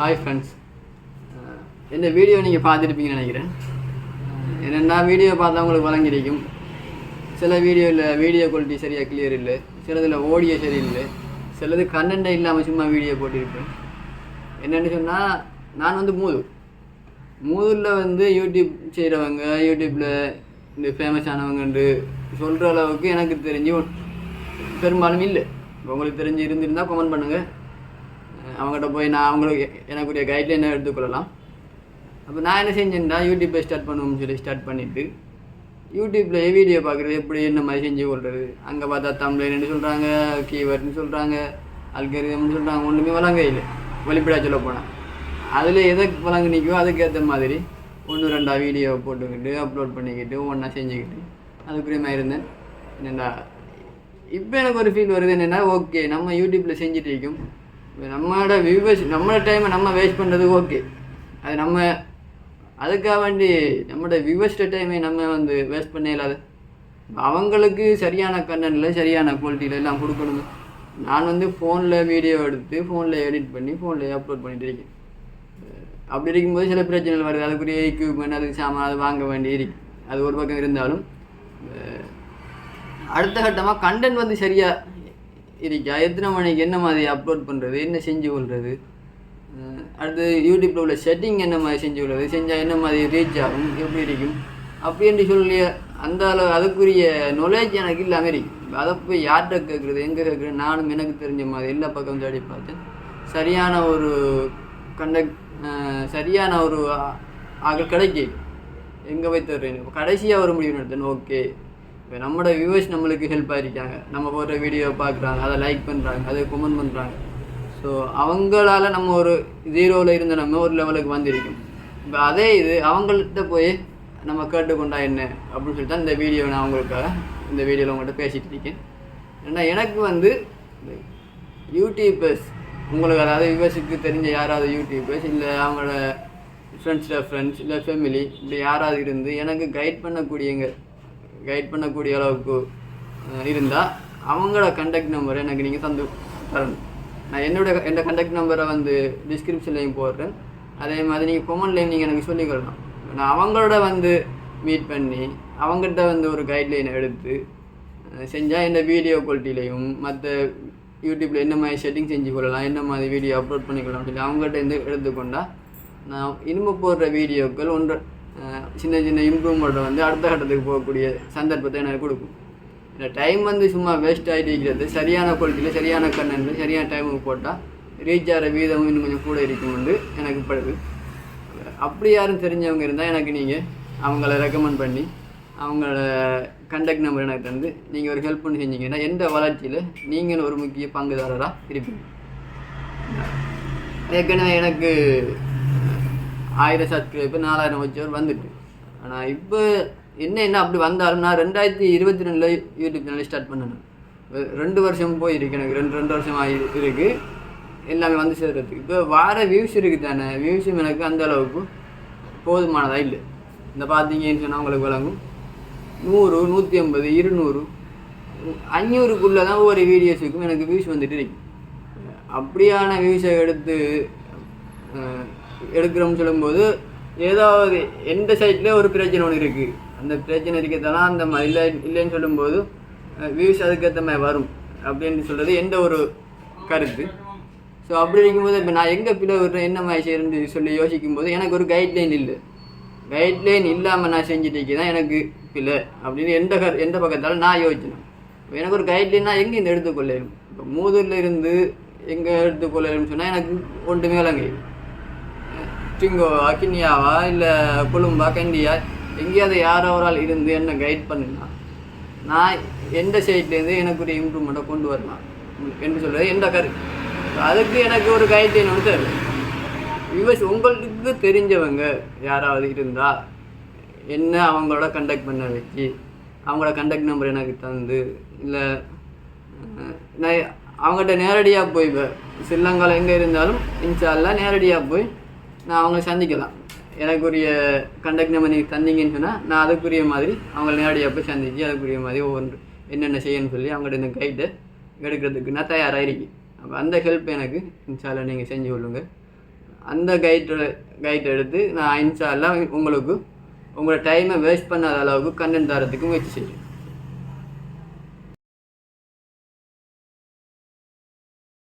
Hi friends uh, இந்த video நீங்கள் பார்த்துருப்பீங்கன்னு நினைக்கிறேன். Uh, என்னென்னா வீடியோ பார்த்தா உங்களுக்கு வழங்கியிருக்கும். சில வீடியோவில் வீடியோ குவாலிட்டி சரியாக கிளியர் இல்லை. சிலதில் ஓடியோ சரியில்லை. சிலது கண்டென்ட்டே இல்லாமல் சும்மா வீடியோ போட்டிருப்பேன். என்னென்னு சொன்னால் நான் வந்து மூது மூதூரில் வந்து யூடியூப் செய்கிறவங்க யூடியூப்பில் இந்த ஃபேமஸ் ஆனவங்கன்று சொல்கிற அளவுக்கு எனக்கு தெரிஞ்சு பெரும்பாலும் இல்லை. உங்களுக்கு தெரிஞ்சு இருந்திருந்தால் கமெண்ட் பண்ணுங்கள் அவங்ககிட்ட போய் நான் அவங்களுக்கு எனக்குரிய கைட்லைனை எடுத்துக்கொள்ளலாம். அப்போ நான் என்ன செஞ்சேன்டா? யூடியூப்பை ஸ்டார்ட் பண்ணுவோம்னு சொல்லி ஸ்டார்ட் பண்ணிவிட்டு யூடியூப்பில் வீடியோ பார்க்குறது எப்படி என்ன மாதிரி செஞ்சு கொள்வது அங்கே பார்த்தா தமிழ்னு சொல்கிறாங்க கீவேர்ட்னு சொல்கிறாங்க அல்கரிதம்னு சொல்கிறாங்க ஒன்றுமே வழங்க இல்லை. வெளிப்படா சொல்ல போனால் அதில் எதை வழங்க நிற்கோ அதுக்கேற்ற மாதிரி ஒன்று ரெண்டா வீடியோ போட்டுக்கிட்டு அப்லோட் பண்ணிக்கிட்டு ஒன்றா செஞ்சுக்கிட்டு அதுக்குரியமாக இருந்தேன். என்னென்னா இப்போ எனக்கு ஒரு ஃபீல் வருது என்னென்னா ஓகே நம்ம யூடியூப்பில் செஞ்சுட்டு இருக்கோம். நம்மளோட வியூவர்ஸ் நம்மளோட டைமை நம்ம வேஸ்ட் பண்ணுறது ஓகே அது நம்ம அதுக்காக வேண்டி நம்மளோட வியூவர்ஸ்ட டைமை நம்ம வந்து வேஸ்ட் பண்ண இல்லாத. அவங்களுக்கு சரியான கண்டென்ட்டில் சரியான குவாலிட்டியில் எல்லாம் கொடுக்கணும் நான் வந்து ஃபோனில் வீடியோ எடுத்து ஃபோனில் எடிட் பண்ணி ஃபோனில் அப்லோட் பண்ணிட்டு இருக்கேன். அப்படி இருக்கும்போது சில பிரச்சனைகள் வருது. அதுக்குரிய எக்யூப்மெண்ட் அதுக்கு சாமான் அது வாங்க வேண்டி இருக்கு. அது ஒரு பக்கம் இருந்தாலும் அடுத்த கட்டமாக கண்டென்ட் வந்து சரியாக இருக்கா எத்தனை மணிக்கு என்ன மாதிரி அப்லோட் பண்ணுறது என்ன செஞ்சு கொள்வது அடுத்து யூடியூப்பில் உள்ள செட்டிங் என்ன மாதிரி செஞ்சு கொள்வது செஞ்சால் என்ன மாதிரி ரீச் ஆகும் எப்படி இருக்கும்? அப்படின்னு சொல்லி அந்த அளவு அதுக்குரிய நாலேஜ் எனக்கு இல்லாமல் இருக்கு. அதை போய் யார்கிட்ட கேட்குறது எங்கே கேட்குறது? நானும் எனக்கு தெரிஞ்ச மாதிரி எல்லா பக்கம் தேடி பார்த்தேன். சரியான ஒரு கண்டக்ட் சரியான ஒரு ஆக கிடைக்கி எங்கே போய் தர்றேன் கடைசியாக ஒரு முடிவு எடுத்தேன் ஓகே இப்போ நம்மளோட வியூவர்ஸ் நம்மளுக்கு ஹெல்ப் ஆகிருக்காங்க நம்ம போடுற வீடியோ பார்க்குறாங்க அதை லைக் பண்ணுறாங்க அதை கமெண்ட் பண்ணுறாங்க ஸோ அவங்களால நம்ம ஒரு ஜீரோவில் இருந்த நம்ம ஒரு லெவலுக்கு வந்திருக்கும். இப்போ அதே இது அவங்கள்ட்ட போய் நம்ம கேட்டுக்கொண்டா என்ன? அப்படின்னு சொல்லிட்டு தான் இந்த வீடியோ நான் அவங்களுக்காக இந்த வீடியோவில் உங்கள்கிட்ட பேசிகிட்டு இருக்கேன். ஏன்னா எனக்கு வந்து யூடியூபர்ஸ் உங்களுக்கு அதாவது விவர்ஸுக்கு தெரிஞ்ச யாராவது யூடியூபர்ஸ் இல்லை அவங்களோட ஃப்ரெண்ட்ஸில் ஃப்ரெண்ட்ஸ் இல்லை ஃபேமிலி இப்படி யாராவது இருந்து எனக்கு கைட் பண்ணக்கூடியங்க கைட் பண்ணக்கூடிய அளவுக்கு இருந்தால் அவங்களோட கண்டக்ட் நம்பரை எனக்கு நீங்கள் தந்து தரணும். நான் என்னோட என்னோட கண்டக்ட் நம்பரை வந்து டிஸ்கிரிப்ஷன்லேயும் போடுறேன். அதே மாதிரி நீங்கள் கொமன்லேயும் நீங்கள் எனக்கு சொல்லிக்கொள்ளலாம் நான் அவங்களோட வந்து மீட் பண்ணி அவங்ககிட்ட வந்து ஒரு கைட்லைனை எடுத்து செஞ்சால் இந்த வீடியோ குவாலிட்டிலையும் மற்ற யூடியூப்பில் என்ன மாதிரி செட்டிங் செஞ்சு கொள்ளலாம் என்ன மாதிரி வீடியோ அப்லோட் பண்ணிக்கலாம் சொல்லி அவங்ககிட்ட இருந்து எடுத்துக்கொண்டால் நான் இனிமே போடுற வீடியோக்கள் ஒன்று சின்ன சின்ன இம்ப்ரூவ்மெண்ட்டை வந்து அடுத்த கட்டத்துக்கு போகக்கூடிய சந்தர்ப்பத்தை எனக்கு கொடுக்கும். இந்த டைம் வந்து சும்மா வேஸ்ட் ஆகிட்டு இருக்கிறது. சரியான குவாலிட்டியில் சரியான கண்ணன் சரியான டைமுக்கு போட்டால் ரீச் ஆகிற வீதமும் இன்னும் கொஞ்சம் கூட இருக்கும்னு எனக்கு படுது. அப்படி யாரும் தெரிஞ்சவங்க இருந்தால் எனக்கு நீங்கள் அவங்கள ரெக்கமெண்ட் பண்ணி அவங்களோட கண்டக்ட் நம்பர் எனக்கு தந்து நீங்கள் ஒரு ஹெல்ப் பண்ணி செஞ்சீங்கன்னா எந்த வளர்ச்சியில் நீங்கள் ஒரு முக்கிய பங்குதாரராக இருப்பீங்க. ஏற்கனவே எனக்கு ஆயிரம் சப்ஸ்கிரைபர் நாலாயிரம் வச்சவர் வந்துட்டு. ஆனால் இப்போ என்ன என்ன அப்படி வந்தாலும் நான் ரெண்டாயிரத்தி இருபத்தி ரெண்டில் யூடியூப் சேனல் ஸ்டார்ட் பண்ணேன் ரெண்டு வருஷம் போயிருக்கு எனக்கு. ரெண்டு ரெண்டு வருஷம் ஆகி இருக்குது எல்லாமே வந்து சேர்றதுக்கு. இப்போ வார வியூஸ் இருக்குது தானே வியூஸும் எனக்கு அந்த அளவுக்கு போதுமானதாக இல்லை. இந்த பார்த்தீங்கன்னு சொன்னால் உங்களுக்கு விளங்கும் நூறு நூற்றி ஐம்பது இருநூறு அஞ்சூறுக்குள்ளே தான் ஒவ்வொரு வீடியோஸுக்கும் எனக்கு வியூஸ் வந்துட்டு இருக்கு. அப்படியான வியூஸை எடுத்து எடுக்கிறோம்னு சொல்லும்போது ஏதாவது எந்த சைட்லேயே ஒரு பிரச்சனை ஒன்று இருக்குது அந்த பிரச்சனை இருக்கிறதெல்லாம் அந்த மாதிரி இல்லை இல்லைன்னு சொல்லும்போது வியூஸ் அதுக்கேற்ற மாதிரி வரும் அப்படின்னு சொல்கிறது எந்த ஒரு கருத்து. ஸோ அப்படி இருக்கும்போது இப்போ நான் எங்கே பிள்ளை விடுறேன் என்ன மாதிரி செய்யணும்னு சொல்லி யோசிக்கும் போது எனக்கு ஒரு கைட்லைன் இல்லை. கைட்லைன் இல்லாமல் நான் செஞ்சுட்டு தான் எனக்கு பிள்ளை அப்படின்னு எந்த கரு எந்த பக்கத்தாலும் நான் யோசிச்சேன் இப்போ எனக்கு ஒரு கைட்லைன்னா எங்கே இந்த எடுத்துக்கொள்ளையும் இப்போ மூதூரில் இருந்து எங்கே எடுத்துக்கொள்ளையும் சொன்னால் எனக்கு ஒன்றுமே விளங்கையும் டிங்கோவா கிண்ணியாவா இல்லை கொழும்பா கண்டியா எங்கேயாவது யாரோ ஒரு ஆள் இருந்து என்ன கைட் பண்ணுனா நான் எந்த சைட்லேருந்து எனக்கு ஒரு இம்ப்ரூவ்மெண்ட்டை கொண்டு வரலாம். என்று சொல்கிறது எந்த கரு அதுக்கு எனக்கு ஒரு கைட் ஒன்று தேவை விவஸ் உங்களுக்கு தெரிஞ்சவங்க யாராவது இருந்தால் என்ன அவங்களோட கண்டக்ட் பண்ண வச்சு அவங்களோட கண்டக்ட் நம்பர் எனக்கு தந்து இல்லை நான் அவங்கள்ட்ட நேரடியாக போய் இப்போ ஸ்ரீலங்காவில் எங்கே இருந்தாலும் இன்ஷால்லாம் நேரடியாக போய் நான் அவங்களை சந்திக்கலாம். எனக்குரிய கண்டக்ட் நம்பர் நீங்கள் தந்தீங்கன்னு சொன்னால் நான் அதுக்குரிய மாதிரி அவங்கள நேரடியாக போய் சந்திச்சு அதுக்குரிய மாதிரி ஒவ்வொன்று என்னென்ன செய்யணும்னு சொல்லி அவங்கள்ட்ட இந்த கைட்டை எடுக்கிறதுக்கு நான் தயாராக இருக்கேன். அப்போ அந்த ஹெல்ப் எனக்கு இன்ஷால்லா நீங்கள் செஞ்சு கொள்ளுங்க. அந்த கைட்டோட கைட்டை எடுத்து நான் இன்ஷா உங்களுக்கு உங்களோட டைமை வேஸ்ட் பண்ணாத அளவுக்கு கண்டென்ட் தரத்துக்கு முயற்சி செய்கிறேன்